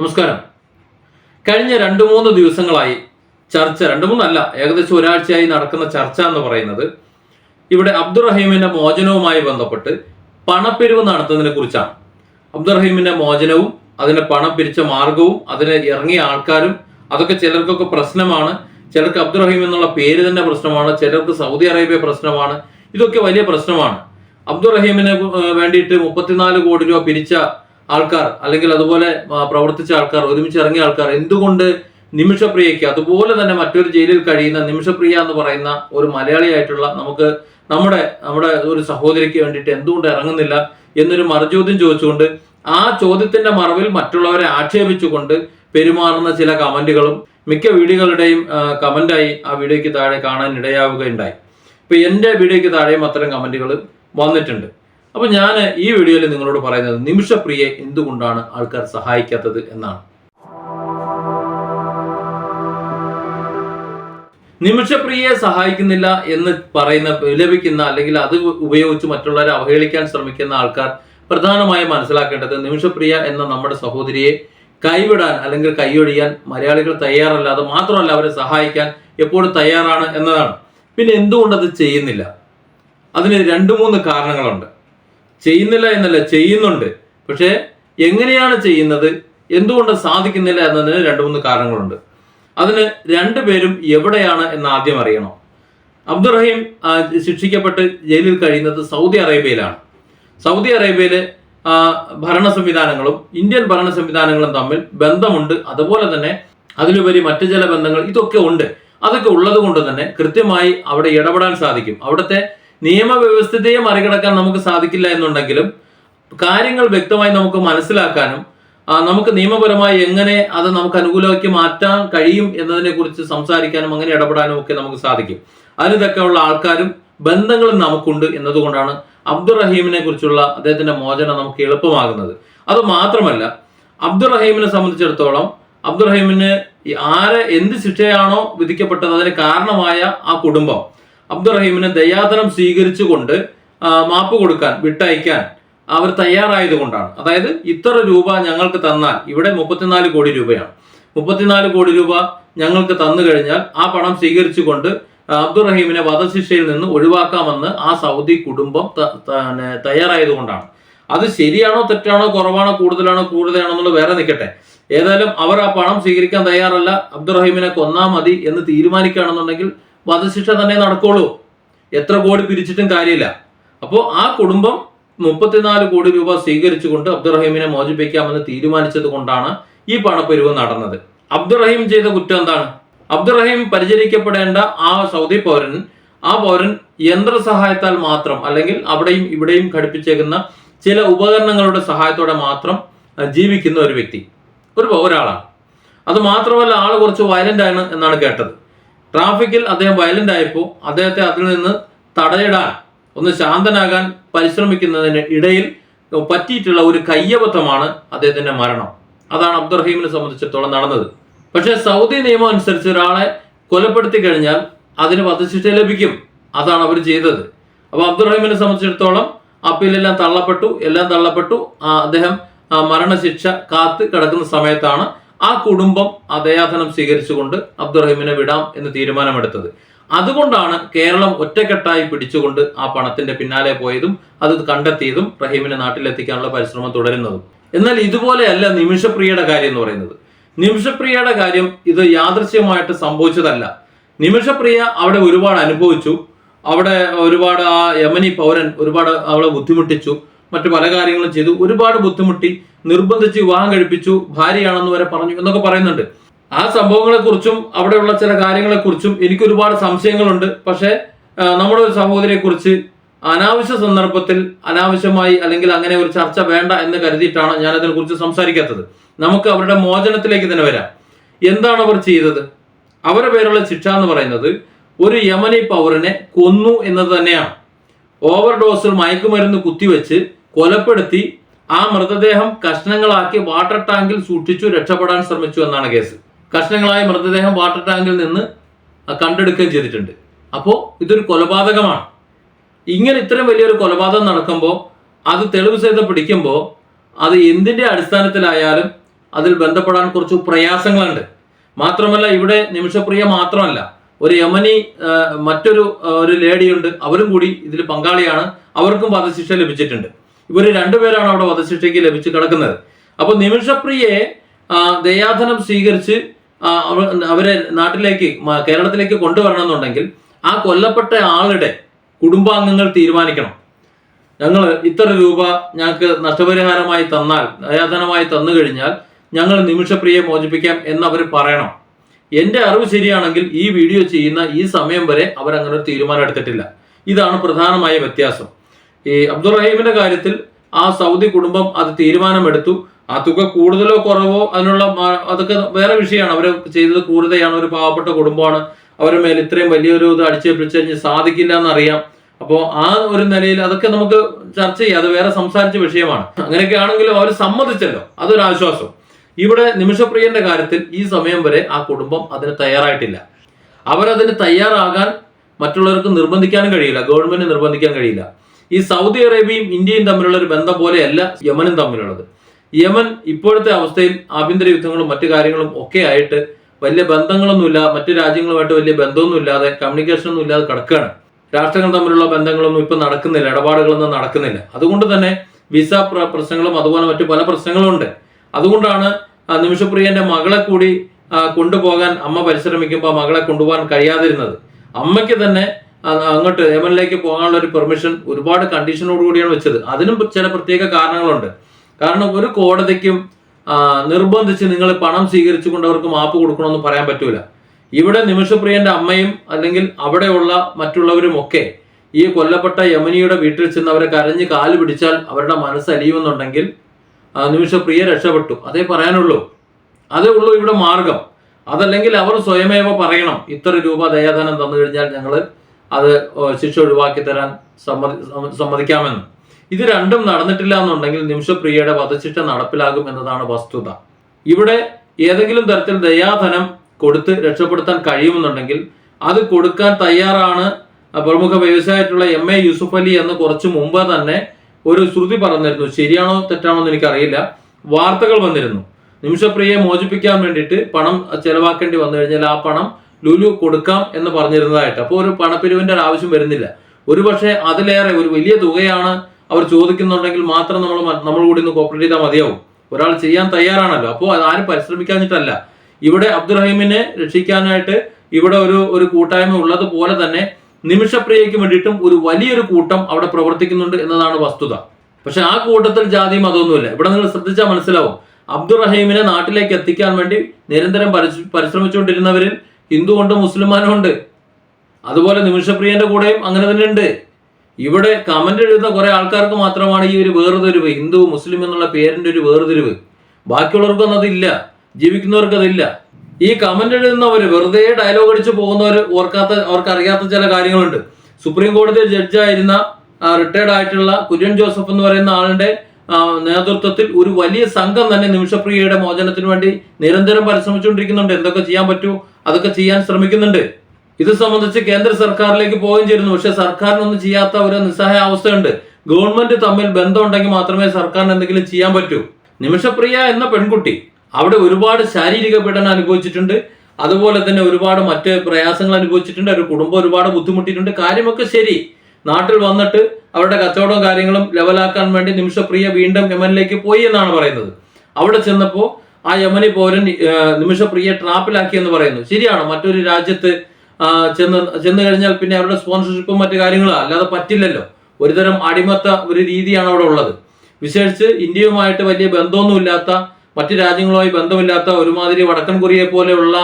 നമസ്കാരം. കഴിഞ്ഞ രണ്ട് മൂന്ന് ദിവസങ്ങളായി ചർച്ച രണ്ട് മൂന്നല്ല ഏകദേശം ഒരാഴ്ചയായി നടക്കുന്ന ചർച്ച എന്ന് പറയുന്നത് ഇവിടെ അബ്ദുറഹീമിന്റെ മോചനവുമായി ബന്ധപ്പെട്ട് പണപ്പിരിവ് നടത്തുന്നതിനെ കുറിച്ചാണ്. അബ്ദുറഹീമിന്റെ മോചനവും അതിന്റെ പണം പിരിച്ച മാർഗവും അതിന് ഇറങ്ങിയ ആൾക്കാരും അതൊക്കെ ചിലർക്കൊക്കെ പ്രശ്നമാണ്. ചിലർക്ക് അബ്ദുറഹീം എന്നുള്ള പേര് തന്നെ പ്രശ്നമാണ്. ചിലർക്ക് സൗദി അറേബ്യ പ്രശ്നമാണ്. ഇതൊക്കെ വലിയ പ്രശ്നമാണ്. അബ്ദുറഹീമിന് വേണ്ടിയിട്ട് മുപ്പത്തിനാല് കോടി രൂപ പിരിച്ച ആൾക്കാർ അല്ലെങ്കിൽ അതുപോലെ പ്രവർത്തിച്ച ആൾക്കാർ ഒരുമിച്ച് ഇറങ്ങിയ ആൾക്കാർ എന്തുകൊണ്ട് നിമിഷപ്രിയയ്ക്ക്? അതുപോലെ തന്നെ മറ്റൊരു ജയിലിൽ കഴിയുന്ന നിമിഷപ്രിയ എന്ന് പറയുന്ന ഒരു മലയാളിയായിട്ടുള്ള നമുക്ക് നമ്മുടെ നമ്മുടെ ഒരു സഹോദരിക്ക് വേണ്ടിയിട്ട് എന്തുകൊണ്ട് ഇറങ്ങുന്നില്ല എന്നൊരു മറുചോദ്യം ചോദിച്ചുകൊണ്ട് ആ ചോദ്യത്തിന്റെ മറവിൽ മറ്റുള്ളവരെ ആക്ഷേപിച്ചുകൊണ്ട് പെരുമാറുന്ന ചില കമന്റുകളും മിക്ക വീഡിയോകളുടെയും കമന്റായി ആ വീഡിയോയ്ക്ക് താഴെ കാണാൻ ഇടയാവുകയുണ്ടായി. ഇപ്പൊ എന്റെ വീഡിയോയ്ക്ക് താഴെയും അത്തരം കമന്റുകൾ വന്നിട്ടുണ്ട്. അപ്പൊ ഞാൻ ഈ വീഡിയോയിൽ നിങ്ങളോട് പറയുന്നത് നിമിഷപ്രിയെ എന്തുകൊണ്ടാണ് ആൾക്കാർ സഹായിക്കാത്തത് എന്നാണ്. നിമിഷപ്രിയയെ സഹായിക്കുന്നില്ല എന്ന് പറയുന്ന ലഭിക്കുന്ന അല്ലെങ്കിൽ അത് ഉപയോഗിച്ച് മറ്റുള്ളവരെ അവഹേളിക്കാൻ ശ്രമിക്കുന്ന ആൾക്കാർ പ്രധാനമായും മനസ്സിലാക്കേണ്ടത് നിമിഷപ്രിയ എന്ന നമ്മുടെ സഹോദരിയെ കൈവിടാൻ അല്ലെങ്കിൽ കൈയൊഴിയാൻ മലയാളികൾ തയ്യാറല്ല അത് മാത്രമല്ല അവരെ സഹായിക്കാൻ എപ്പോഴും തയ്യാറാണ് എന്നതാണ്. പിന്നെ എന്തുകൊണ്ടത് ചെയ്യുന്നില്ല? അതിന് രണ്ട് മൂന്ന് കാരണങ്ങളുണ്ട്. ചെയ്യുന്നില്ല എന്നല്ല ചെയ്യുന്നുണ്ട്. പക്ഷേ എങ്ങനെയാണ് ചെയ്യുന്നത്? എന്തുകൊണ്ട് സാധിക്കുന്നില്ല എന്നതിന് രണ്ട് മൂന്ന് കാരണങ്ങളുണ്ട്. അതിന് രണ്ടുപേരും എവിടെയാണ് എന്ന് ആദ്യം അറിയണം. അബ്ദുറഹീം ശിക്ഷിക്കപ്പെട്ട് ജയിലിൽ കഴിയുന്നത് സൗദി അറേബ്യയിലാണ്. സൗദി അറേബ്യയിലെ ഭരണ സംവിധാനങ്ങളും ഇന്ത്യൻ ഭരണ സംവിധാനങ്ങളും തമ്മിൽ ബന്ധമുണ്ട്. അതുപോലെ തന്നെ അതിലുപരി മറ്റു ചില ബന്ധങ്ങൾ ഇതൊക്കെ ഉണ്ട്. അതൊക്കെ ഉള്ളത് കൊണ്ട് തന്നെ കൃത്യമായി അവിടെ ഇടപെടാൻ സാധിക്കും. അവിടുത്തെ നിയമവ്യവസ്ഥിതിയെ മറികടക്കാൻ നമുക്ക് സാധിക്കില്ല എന്നുണ്ടെങ്കിലും കാര്യങ്ങൾ വ്യക്തമായി നമുക്ക് മനസ്സിലാക്കാനും നമുക്ക് നിയമപരമായി എങ്ങനെ അത് നമുക്ക് അനുകൂലമാക്കി മാറ്റാൻ കഴിയും എന്നതിനെ കുറിച്ച് സംസാരിക്കാനും അങ്ങനെ ഇടപെടാനും ഒക്കെ നമുക്ക് സാധിക്കും. അതിനിതൊക്കെ ഉള്ള ആൾക്കാരും ബന്ധങ്ങളും നമുക്കുണ്ട് എന്നതുകൊണ്ടാണ് അബ്ദുറഹീമിനെ കുറിച്ചുള്ള അദ്ദേഹത്തിന്റെ മോചനം നമുക്ക് എളുപ്പമാകുന്നത്. അത് മാത്രമല്ല അബ്ദുറഹീമിനെ സംബന്ധിച്ചിടത്തോളം അബ്ദുറഹീമിന് ആരെ എന്ത് ശിക്ഷയാണോ വിധിക്കപ്പെട്ടത് അതിന് കാരണമായ ആ കുടുംബം അബ്ദുറഹീമിന് ദയാദനം സ്വീകരിച്ചുകൊണ്ട് മാപ്പ് കൊടുക്കാൻ വിട്ടയക്കാൻ അവർ തയ്യാറായത് കൊണ്ടാണ് അതായത് ഇത്ര രൂപ ഞങ്ങൾക്ക് തന്നാൽ ഇവിടെ മുപ്പത്തിനാല് കോടി രൂപയാണ്. മുപ്പത്തിനാല് കോടി രൂപ ഞങ്ങൾക്ക് തന്നു കഴിഞ്ഞാൽ ആ പണം സ്വീകരിച്ചുകൊണ്ട് അബ്ദുറഹീമിനെ വധശിക്ഷയിൽ നിന്ന് ഒഴിവാക്കാമെന്ന് ആ സൗദി കുടുംബം ത- ത- തയ്യാറായത് കൊണ്ടാണ് അത് ശരിയാണോ തെറ്റാണോ കുറവാണോ കൂടുതലാണോ കൂടുതലാണോ എന്നുള്ളത് വേറെ നിൽക്കട്ടെ. ഏതായാലും അവർ ആ പണം സ്വീകരിക്കാൻ തയ്യാറല്ല. അബ്ദുറഹീമിനെ കൊന്നാ മതി എന്ന് തീരുമാനിക്കുകയാണെന്നുണ്ടെങ്കിൽ വധശിക്ഷ തന്നെ നടക്കുള്ളൂ. എത്ര കോടി പിരിച്ചിട്ടും കാര്യമില്ല. അപ്പോൾ ആ കുടുംബം മുപ്പത്തിനാല് കോടി രൂപ സ്വീകരിച്ചുകൊണ്ട് അബ്ദുറഹീമിനെ മോചിപ്പിക്കാമെന്ന് തീരുമാനിച്ചത് കൊണ്ടാണ് ഈ പണപ്പെരുവ് നടന്നത്. അബ്ദുറഹീം ചെയ്ത കുറ്റം എന്താണ്? അബ്ദുറഹീം പരിചരിക്കപ്പെടേണ്ട ആ സൗദി പൗരൻ ആ പൗരൻ യന്ത്ര സഹായത്താൽ മാത്രം അല്ലെങ്കിൽ അവിടെയും ഇവിടെയും ഘടിപ്പിച്ചേക്കുന്ന ചില ഉപകരണങ്ങളുടെ സഹായത്തോടെ മാത്രം ജീവിക്കുന്ന ഒരു വ്യക്തി. ഒരു ഒരാളാണ്. അത് മാത്രമല്ല ആൾ കുറച്ച് വയലന്റ് ആണ് എന്നാണ് കേട്ടത്. ട്രാഫിക്കിൽ അദ്ദേഹം വയലന്റ് ആയപ്പോൾ അദ്ദേഹത്തെ അതിൽ നിന്ന് തടയിടാൻ ഒന്ന് ശാന്തനാകാൻ പരിശ്രമിക്കുന്നതിന് ഇടയിൽ പറ്റിയിട്ടുള്ള ഒരു കയ്യബദ്ധമാണ് അദ്ദേഹത്തിന്റെ മരണം. അതാണ് അബ്ദുറഹീമിനെ സംബന്ധിച്ചിടത്തോളം നടന്നത്. പക്ഷേ സൗദി നിയമം അനുസരിച്ച് ഒരാളെ കൊലപ്പെടുത്തി കഴിഞ്ഞാൽ അതിന് വധശിക്ഷ ലഭിക്കും. അതാണ് അവർ ചെയ്തത്. അപ്പോൾ അബ്ദുറഹീമിനെ സംബന്ധിച്ചിടത്തോളം അപ്പീലെല്ലാം തള്ളപ്പെട്ടു എല്ലാം തള്ളപ്പെട്ടു. അദ്ദേഹം മരണശിക്ഷ കാത്ത് കിടക്കുന്ന സമയത്താണ് ആ കുടുംബം ആ ദയാധനം സ്വീകരിച്ചുകൊണ്ട് അബ്ദുറഹിമിനെ വിടാം എന്ന് തീരുമാനമെടുത്തത്. അതുകൊണ്ടാണ് കേരളം ഒറ്റക്കെട്ടായി പിടിച്ചുകൊണ്ട് ആ പണത്തിന്റെ പിന്നാലെ പോയതും അത് കണ്ടെത്തിയതും റഹീമിനെ നാട്ടിലെത്തിക്കാനുള്ള പരിശ്രമം തുടരുന്നതും. എന്നാൽ ഇതുപോലെയല്ല നിമിഷപ്രിയയുടെ കാര്യം എന്ന് പറയുന്നത്. നിമിഷപ്രിയയുടെ കാര്യം ഇത് യാദൃശ്യമായിട്ട് സംഭവിച്ചതല്ല. നിമിഷപ്രിയ അവിടെ ഒരുപാട് അനുഭവിച്ചു. അവിടെ ഒരുപാട് ആ യമനി പൗരൻ ഒരുപാട് അവളെ ബുദ്ധിമുട്ടിച്ചു. മറ്റു പല കാര്യങ്ങളും ചെയ്തു. ഒരുപാട് ബുദ്ധിമുട്ടി. നിർബന്ധിച്ച് വിവാഹം കഴിപ്പിച്ചു. ഭാര്യയാണെന്ന് വരെ പറഞ്ഞു എന്നൊക്കെ പറയുന്നുണ്ട്. ആ സംഭവങ്ങളെ കുറിച്ചും അവിടെയുള്ള ചില കാര്യങ്ങളെ കുറിച്ചും എനിക്ക് ഒരുപാട് സംശയങ്ങളുണ്ട്. പക്ഷേ നമ്മുടെ ഒരു സഹോദരിയെ കുറിച്ച് അനാവശ്യ സന്ദർഭത്തിൽ അനാവശ്യമായി അല്ലെങ്കിൽ അങ്ങനെ ഒരു ചർച്ച വേണ്ട എന്ന് കരുതിയിട്ടാണ് ഞാൻ അതിനെക്കുറിച്ച് സംസാരിക്കാത്തത്. നമുക്ക് അവരുടെ മോചനത്തിലേക്ക് തന്നെ വരാം. എന്താണ് അവർ ചെയ്തത്? അവരുടെ പേരുള്ള ശിക്ഷ എന്ന് പറയുന്നത് ഒരു യമനി പൗരനെ കൊന്നു എന്നത് തന്നെയാണ്. ഓവർ ഡോസിൽ മയക്കുമരുന്ന് കുത്തിവെച്ച് കൊലപ്പെടുത്തി ആ മൃതദേഹം കഷ്ണങ്ങളാക്കി വാട്ടർ ടാങ്കിൽ സൂക്ഷിച്ചു രക്ഷപ്പെടാൻ ശ്രമിച്ചു എന്നാണ് കേസ്. കഷ്ണങ്ങളായ മൃതദേഹം വാട്ടർ ടാങ്കിൽ നിന്ന് കണ്ടെടുക്കുകയും ചെയ്തിട്ടുണ്ട്. അപ്പോൾ ഇതൊരു കൊലപാതകമാണ്. ഇങ്ങനെ ഇത്രയും വലിയൊരു കൊലപാതകം നടക്കുമ്പോൾ അത് തെളിവ് സഹിതം പിടിക്കുമ്പോൾ അത് എന്തിന്റെ അടിസ്ഥാനത്തിലായാലും അതിൽ ബന്ധപ്പെടാൻ കുറച്ച് പ്രയാസങ്ങളുണ്ട്. മാത്രമല്ല ഇവിടെ നിമിഷപ്രിയ മാത്രമല്ല ഒരു യമനി മറ്റൊരു ഒരു ലേഡിയുണ്ട് അവരും കൂടി ഇതിൽ പങ്കാളിയാണ്. അവർക്കും വധശിക്ഷ ലഭിച്ചിട്ടുണ്ട്. ഇവർ രണ്ടുപേരാണ് അവിടെ വധശിക്ഷയ്ക്ക് ലഭിച്ച് കിടക്കുന്നത്. അപ്പോൾ നിമിഷപ്രിയയെ ദയാധനം സ്വീകരിച്ച് അവരെ നാട്ടിലേക്ക് കേരളത്തിലേക്ക് കൊണ്ടുവരണമെന്നുണ്ടെങ്കിൽ ആ കൊല്ലപ്പെട്ട ആളുടെ കുടുംബാംഗങ്ങൾ തീരുമാനിക്കണം. ഞങ്ങൾ ഇത്ര രൂപ ഞങ്ങൾക്ക് നഷ്ടപരിഹാരമായി തന്നാൽ ദയാധനമായി തന്നു കഴിഞ്ഞാൽ ഞങ്ങൾ നിമിഷപ്രിയെ മോചിപ്പിക്കാം എന്ന് അവർ പറയണം. എന്റെ അറിവ് ശരിയാണെങ്കിൽ ഈ വീഡിയോ ചെയ്യുന്ന ഈ സമയം വരെ അവരങ്ങനെ ഒരു തീരുമാനം എടുത്തിട്ടില്ല. ഇതാണ് പ്രധാനമായ വ്യത്യാസം. ഈ അബ്ദുൾ റഹീമിന്റെ കാര്യത്തിൽ ആ സൗദി കുടുംബം അത് തീരുമാനമെടുത്തു. ആ തുക കൂടുതലോ കുറവോ അതിനുള്ള അതൊക്കെ വേറെ വിഷയമാണ്. അവർ ചെയ്തത് ക്രൂരതയാണ്. ഒരു പാവപ്പെട്ട കുടുംബമാണ്. അവരുടെ മേൽ ഇത്രയും വലിയൊരു ഇത് അടിച്ചേൽപ്പിച്ച് കഴിഞ്ഞ് സാധിക്കില്ല എന്നറിയാം. അപ്പോൾ ആ ഒരു നിലയിൽ അതൊക്കെ നമുക്ക് ചർച്ച ചെയ്യാം. അത് വേറെ സംസാരിച്ച വിഷയമാണ്. അങ്ങനെയൊക്കെ ആണെങ്കിലും അവർ സമ്മതിച്ചല്ലോ. അതൊരു ആശ്വാസം. ഇവിടെ നിമിഷപ്രിയന്റെ കാര്യത്തിൽ ഈ സമയം വരെ ആ കുടുംബം അതിന് തയ്യാറായിട്ടില്ല. അവരതിന് തയ്യാറാകാൻ മറ്റുള്ളവർക്ക് നിർബന്ധിക്കാനും കഴിയില്ല. ഗവൺമെന്റ് നിർബന്ധിക്കാൻ കഴിയില്ല. ഈ സൗദി അറേബ്യയും ഇന്ത്യയും തമ്മിലുള്ള ഒരു ബന്ധം പോലെയല്ല യമനും തമ്മിലുള്ളത്. യമൻ ഇപ്പോഴത്തെ അവസ്ഥയിൽ ആഭ്യന്തര യുദ്ധങ്ങളും മറ്റു കാര്യങ്ങളും ഒക്കെ ആയിട്ട് വലിയ ബന്ധങ്ങളൊന്നുമില്ല മറ്റു രാജ്യങ്ങളുമായിട്ട് വലിയ ബന്ധമൊന്നും ഇല്ലാതെ കമ്മ്യൂണിക്കേഷൻ ഒന്നും ഇല്ലാതെ കിടക്കുകയാണ്. രാഷ്ട്രങ്ങൾ തമ്മിലുള്ള ബന്ധങ്ങളൊന്നും ഇപ്പൊ നടക്കുന്നില്ല ഇടപാടുകളൊന്നും നടക്കുന്നില്ല. അതുകൊണ്ട് തന്നെ വിസ പ്ര- പ്രശ്നങ്ങളും അതുപോലെ മറ്റു പല പ്രശ്നങ്ങളും ഉണ്ട്. അതുകൊണ്ടാണ് നിമിഷപ്രിയന്റെ മകളെ കൂടി കൊണ്ടുപോകാൻ അമ്മ പരിശ്രമിക്കുമ്പോൾ മകളെ കൊണ്ടുപോകാൻ കഴിയാതിരുന്നത്. അമ്മയ്ക്ക് തന്നെ അങ്ങോട്ട് യമനിലേക്ക് പോകാനുള്ള ഒരു പെർമിഷൻ ഒരുപാട് കണ്ടീഷനോട് കൂടിയാണ് വെച്ചത്. അതിനും ചില പ്രത്യേക കാരണങ്ങളുണ്ട്. കാരണം ഒരു കോടതിക്കും നിർബന്ധിച്ച് നിങ്ങൾ പണം സ്വീകരിച്ചുകൊണ്ട് അവർക്ക് മാപ്പ് കൊടുക്കണമെന്ന് പറയാൻ പറ്റൂല. ഇവിടെ നിമിഷപ്രിയന്റെ അമ്മയും അല്ലെങ്കിൽ അവിടെയുള്ള മറ്റുള്ളവരും ഒക്കെ ഈ കൊല്ലപ്പെട്ട യമനിയുടെ വീട്ടിൽ ചെന്ന് അവരെ കരഞ്ഞ് കാൽ പിടിച്ചാൽ അവരുടെ മനസ്സ് അലിയുമെന്നുണ്ടെങ്കിൽ നിമിഷപ്രിയ രക്ഷപ്പെട്ടു. അതേ പറയാനുള്ളൂ. അതേ ഉള്ളൂ ഇവിടെ മാർഗം. അതല്ലെങ്കിൽ അവർ സ്വയമേവ പറയണം ഇത്ര രൂപ ദയാധനം തന്നു കഴിഞ്ഞാൽ ഞങ്ങൾ അത് ശിക്ഷ ഒഴിവാക്കി തരാൻ സമ്മതി സമ്മതിക്കാമെന്നും. ഇത് രണ്ടും നടന്നിട്ടില്ല എന്നുണ്ടെങ്കിൽ നിമിഷപ്രിയയുടെ വധശിക്ഷ നടപ്പിലാകും എന്നതാണ് വസ്തുത. ഇവിടെ ഏതെങ്കിലും തരത്തിൽ ദയാധനം കൊടുത്ത് രക്ഷപ്പെടുത്താൻ കഴിയുമെന്നുണ്ടെങ്കിൽ അത് കൊടുക്കാൻ തയ്യാറാണ് പ്രമുഖ വ്യവസായമായിട്ടുള്ള എം എ യൂസുഫ് അലി എന്ന് കുറച്ചു മുമ്പ് തന്നെ ഒരു ശ്രുതി പറഞ്ഞിരുന്നു. ശരിയാണോ തെറ്റാണോ എന്ന് എനിക്കറിയില്ല. വാർത്തകൾ വന്നിരുന്നു. നിമിഷപ്രിയയെ മോചിപ്പിക്കാൻ വേണ്ടിയിട്ട് പണം ചെലവാക്കേണ്ടി വന്നു കഴിഞ്ഞാൽ ആ പണം ലുലു കൊടുക്കാം എന്ന് പറഞ്ഞിരുന്നതായിട്ട്. അപ്പോൾ ഒരു പണപ്പിരിവിന്റെ ഒരു ആവശ്യം വരുന്നില്ല. ഒരുപക്ഷെ അതിലേറെ ഒരു വലിയ തുകയാണ് അവർ ചോദിക്കുന്നുണ്ടെങ്കിൽ മാത്രം നമ്മൾ നമ്മൾ കൂടി ഒന്ന് കോപ്പറേറ്റ് ചെയ്താൽ മതിയാവും. ഒരാൾ ചെയ്യാൻ തയ്യാറാണല്ലോ. അപ്പോൾ അത് ആരും പരിശ്രമിക്കാഞ്ഞിട്ടല്ല. ഇവിടെ അബ്ദുറഹീമിനെ രക്ഷിക്കാനായിട്ട് ഇവിടെ ഒരു ഒരു കൂട്ടായ്മ ഉള്ളതുപോലെ തന്നെ നിമിഷപ്രിയയ്ക്ക് വേണ്ടിയിട്ടും ഒരു വലിയൊരു കൂട്ടം അവിടെ പ്രവർത്തിക്കുന്നുണ്ട് എന്നതാണ് വസ്തുത. പക്ഷെ ആ കൂട്ടത്തിൽ ജാതി മതമൊന്നുമില്ല ഇവിടെ നിങ്ങൾ ശ്രദ്ധിച്ചാൽ മനസ്സിലാവും. അബ്ദുറഹീമിനെ നാട്ടിലേക്ക് എത്തിക്കാൻ വേണ്ടി നിരന്തരം പരിശ്ര- പരിശ്രമിച്ചുകൊണ്ടിരുന്നവരിൽ ഹിന്ദു ഉണ്ട് മുസ്ലിമാനും ഉണ്ട്. അതുപോലെ നിമിഷപ്രിയന്റെ കൂടെയും അങ്ങനെ തന്നെ ഉണ്ട്. ഇവിടെ കമന്റ് എഴുതുന്ന കുറെ ആൾക്കാർക്ക് മാത്രമാണ് ഈ ഒരു വേർതിരിവ് ഹിന്ദു മുസ്ലിം എന്നുള്ള പേരിന്റെ ഒരു വേർതിരിവ്. ബാക്കിയുള്ളവർക്കൊന്നും അതില്ല ജീവിക്കുന്നവർക്ക് അതില്ല ഈ കമന്റ് എഴുതുന്നവർ വെറുതെ ഡയലോഗ് അടിച്ച് പോകുന്നവർ ഓർക്കാത്ത അവർക്ക് അറിയാത്ത ചില കാര്യങ്ങളുണ്ട്. സുപ്രീം കോടതി ജഡ്ജായിരുന്ന റിട്ടയർഡ് ആയിട്ടുള്ള കുര്യൻ ജോസഫ് എന്ന് പറയുന്ന ആളുടെ നേതൃത്വത്തിൽ ഒരു വലിയ സംഘം തന്നെ നിമിഷപ്രിയയുടെ മോചനത്തിന് വേണ്ടി നിരന്തരം പരിശ്രമിച്ചുകൊണ്ടിരിക്കുന്നുണ്ട്. എന്തൊക്കെ ചെയ്യാൻ പറ്റൂ? അതൊക്കെ ചെയ്യാൻ ശ്രമിക്കുന്നുണ്ട്. ഇത് സംബന്ധിച്ച് കേന്ദ്ര സർക്കാരിലേക്ക് പോവുകയും ചെയ്യുന്നു. പക്ഷെ സർക്കാരിനൊന്നും ചെയ്യാത്ത ഒരു നിസ്സഹായ അവസ്ഥയുണ്ട്. ഗവൺമെന്റ് തമ്മിൽ ബന്ധമുണ്ടെങ്കിൽ മാത്രമേ സർക്കാരിന് എന്തെങ്കിലും ചെയ്യാൻ പറ്റൂ. നിമിഷപ്രിയ എന്ന പെൺകുട്ടി അവിടെ ഒരുപാട് ശാരീരിക പീഡനം അനുഭവിച്ചിട്ടുണ്ട്. അതുപോലെ തന്നെ ഒരുപാട് മറ്റ് പ്രയാസങ്ങൾ അനുഭവിച്ചിട്ടുണ്ട്. ഒരു കുടുംബം ഒരുപാട് ബുദ്ധിമുട്ടിയിട്ടുണ്ട്. കാര്യമൊക്കെ ശരി. നാട്ടിൽ വന്നിട്ട് അവരുടെ കച്ചവടവും കാര്യങ്ങളും ലെവലാക്കാൻ വേണ്ടി നിമിഷപ്രിയ വീണ്ടും എം എൽ പോയി എന്നാണ് പറയുന്നത്. അവിടെ ചെന്നപ്പോൾ ആ യമനി പൗരൻ നിമിഷപ്രിയെ നിമിഷപ്രിയ ട്രാപ്പിലാക്കി എന്ന് പറയുന്നു. ശരിയാണ്? മറ്റൊരു രാജ്യത്ത് ചെന്ന് ചെന്ന് കഴിഞ്ഞാൽ പിന്നെ അവരുടെ സ്പോൺസർഷിപ്പും മറ്റു കാര്യങ്ങളും അല്ലാതെ പറ്റില്ലല്ലോ. ഒരുതരം അടിമത്ത ഒരു രീതിയാണ് അവിടെ ഉള്ളത്. വിശേഷിച്ച് ഇന്ത്യയുമായിട്ട് വലിയ ബന്ധമൊന്നുമില്ലാത്ത മറ്റു രാജ്യങ്ങളുമായി ബന്ധമില്ലാത്ത ഒരുമാതിരി വടക്കൻ കൊറിയയെ പോലെയുള്ള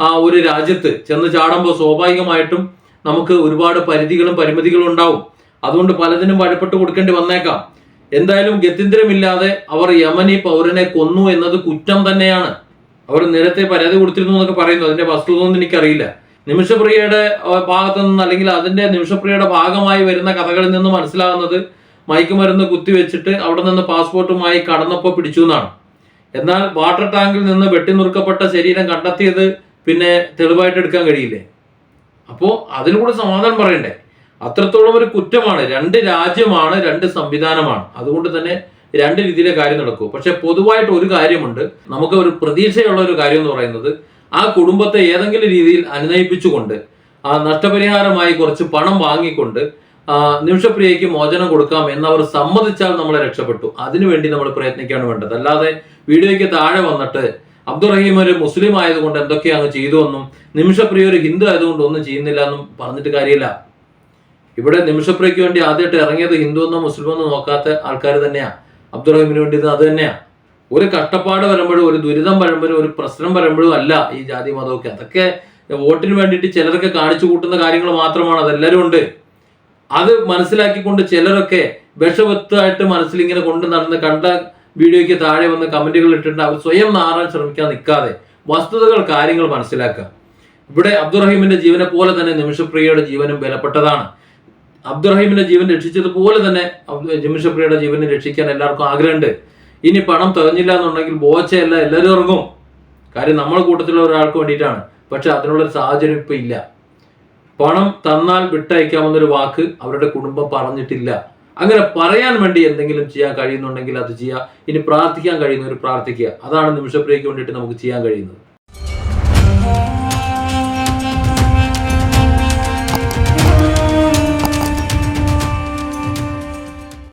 ആ ഒരു രാജ്യത്ത് ചെന്ന് ചാടുമ്പോൾ സ്വാഭാവികമായിട്ടും നമുക്ക് ഒരുപാട് പരിധികളും പരിമിതികളും ഉണ്ടാവും. അതുകൊണ്ട് പലതിനും വഴപ്പെട്ട് കൊടുക്കേണ്ടി വന്നേക്കാം. എന്തായാലും ഗത്യന്തരമില്ലാതെ അവർ യമനി പൗരനെ കൊന്നു എന്നത് കുറ്റം തന്നെയാണ്. അവർ നേരത്തെ പരാതി കൊടുത്തിരുന്നു എന്നൊക്കെ പറയുന്നു. അതിന്റെ വസ്തുത ഒന്നും എനിക്കറിയില്ല. നിമിഷപ്രിയയുടെ ഭാഗത്തു നിന്ന് അല്ലെങ്കിൽ അതിന്റെ നിമിഷപ്രിയയുടെ ഭാഗമായി വരുന്ന കഥകളിൽ നിന്ന് മനസ്സിലാകുന്നത് മയക്കുമരുന്ന് കുത്തിവെച്ചിട്ട് അവിടെ നിന്ന് പാസ്പോർട്ടുമായി കടന്നപ്പോൾ പിടിച്ചു എന്നാണ്. എന്നാൽ വാട്ടർ ടാങ്കിൽ നിന്ന് വെട്ടിനുറുക്കപ്പെട്ട ശരീരം കണ്ടെത്തിയത് പിന്നെ തെളിവായിട്ട് എടുക്കാൻ കഴിയില്ലേ? അപ്പോൾ അതിലൂടെ സമാധാനം പറയണ്ടേ? അത്രത്തോളം ഒരു കുറ്റമാണ്. രണ്ട് രാജ്യമാണ് രണ്ട് സംവിധാനമാണ്. അതുകൊണ്ട് തന്നെ രണ്ട് രീതിയിലെ കാര്യം നടക്കൂ. പക്ഷെ പൊതുവായിട്ട് ഒരു കാര്യമുണ്ട്. നമുക്ക് ഒരു പ്രതീക്ഷയുള്ള ഒരു കാര്യം എന്ന് പറയുന്നത് ആ കുടുംബത്തെ ഏതെങ്കിലും രീതിയിൽ അനുനയിപ്പിച്ചുകൊണ്ട് ആ നഷ്ടപരിഹാരമായി കുറച്ച് പണം വാങ്ങിക്കൊണ്ട് നിമിഷപ്രിയയ്ക്ക് മോചനം കൊടുക്കാം എന്നവർ സമ്മതിച്ചാൽ നമ്മളെ രക്ഷപ്പെട്ടു. അതിനുവേണ്ടി നമ്മൾ പ്രയത്നിക്കാണ് വേണ്ടത്. അല്ലാതെ വീഡിയോയ്ക്ക് താഴെ വന്നിട്ട് അബ്ദുറഹീം ഒരു മുസ്ലിം ആയതുകൊണ്ട് എന്തൊക്കെയാണ് ചെയ്തു എന്നും നിമിഷപ്രിയ ഒരു ഹിന്ദു ആയതുകൊണ്ട് ഒന്നും ചെയ്യുന്നില്ല എന്നും പറഞ്ഞിട്ട് കാര്യമില്ല. ഇവിടെ നിമിഷപ്രിയയ്ക്ക് വേണ്ടി ആദ്യമായിട്ട് ഇറങ്ങിയത് ഹിന്ദു എന്നോ മുസ്ലിം എന്നോ നോക്കാത്ത ആൾക്കാർ തന്നെയാ. അബ്ദുറഹിമിന് വേണ്ടി അത് തന്നെയാണ് ഒരു കഷ്ടപ്പാട് വരുമ്പോഴും ഒരു ദുരിതം വരുമ്പോഴും ഒരു പ്രശ്നം വരുമ്പോഴും അല്ല ഈ ജാതി മതമൊക്കെ. അതൊക്കെ വോട്ടിന് വേണ്ടിയിട്ട് ചിലരൊക്കെ കാണിച്ചു കൂട്ടുന്ന കാര്യങ്ങൾ മാത്രമാണ്. അതെല്ലാവരും ഉണ്ട്. അത് മനസ്സിലാക്കിക്കൊണ്ട് ചിലരൊക്കെ വിഷവത്തായിട്ട് മനസ്സിൽ ഇങ്ങനെ കൊണ്ട് നടന്ന് കണ്ട വീഡിയോയ്ക്ക് താഴെ വന്ന് കമന്റുകൾ ഇട്ടിട്ട് അവർ സ്വയം മാറാൻ ശ്രമിക്കാൻ നിൽക്കാതെ വസ്തുതകൾ കാര്യങ്ങൾ മനസ്സിലാക്കുക. ഇവിടെ അബ്ദുറഹീമിന്റെ ജീവനെ പോലെ തന്നെ നിമിഷപ്രിയയുടെ ജീവനും വിലപ്പെട്ടതാണ്. അബ്ദുറഹീമിന്റെ ജീവൻ രക്ഷിച്ചതുപോലെ തന്നെ നിമിഷപ്രിയയുടെ ജീവനെ രക്ഷിക്കാൻ എല്ലാവർക്കും ആഗ്രഹമുണ്ട്. ഇനി പണം തികഞ്ഞില്ല എന്നുണ്ടെങ്കിൽ ബോച്ചയല്ല എല്ലാവരും ഇറങ്ങും കാര്യം നമ്മുടെ കൂട്ടത്തിലുള്ള ഒരാൾക്ക് വേണ്ടിയിട്ടാണ്. പക്ഷെ അതിനുള്ളൊരു സാഹചര്യം ഇപ്പൊ ഇല്ല. പണം തന്നാൽ വിട്ടയക്കാമെന്നൊരു വാക്ക് അവരുടെ കുടുംബം പറഞ്ഞിട്ടില്ല. അങ്ങനെ പറയാൻ വേണ്ടി എന്തെങ്കിലും ചെയ്യാൻ കഴിയുന്നുണ്ടെങ്കിൽ അത് ചെയ്യുക ഇനി പ്രാർത്ഥിക്കാൻ കഴിയുന്നവർ പ്രാർത്ഥിക്കുക. അതാണ് നിമിഷപ്രിയയ്ക്ക് വേണ്ടിയിട്ട് നമുക്ക് ചെയ്യാൻ കഴിയുന്നത്.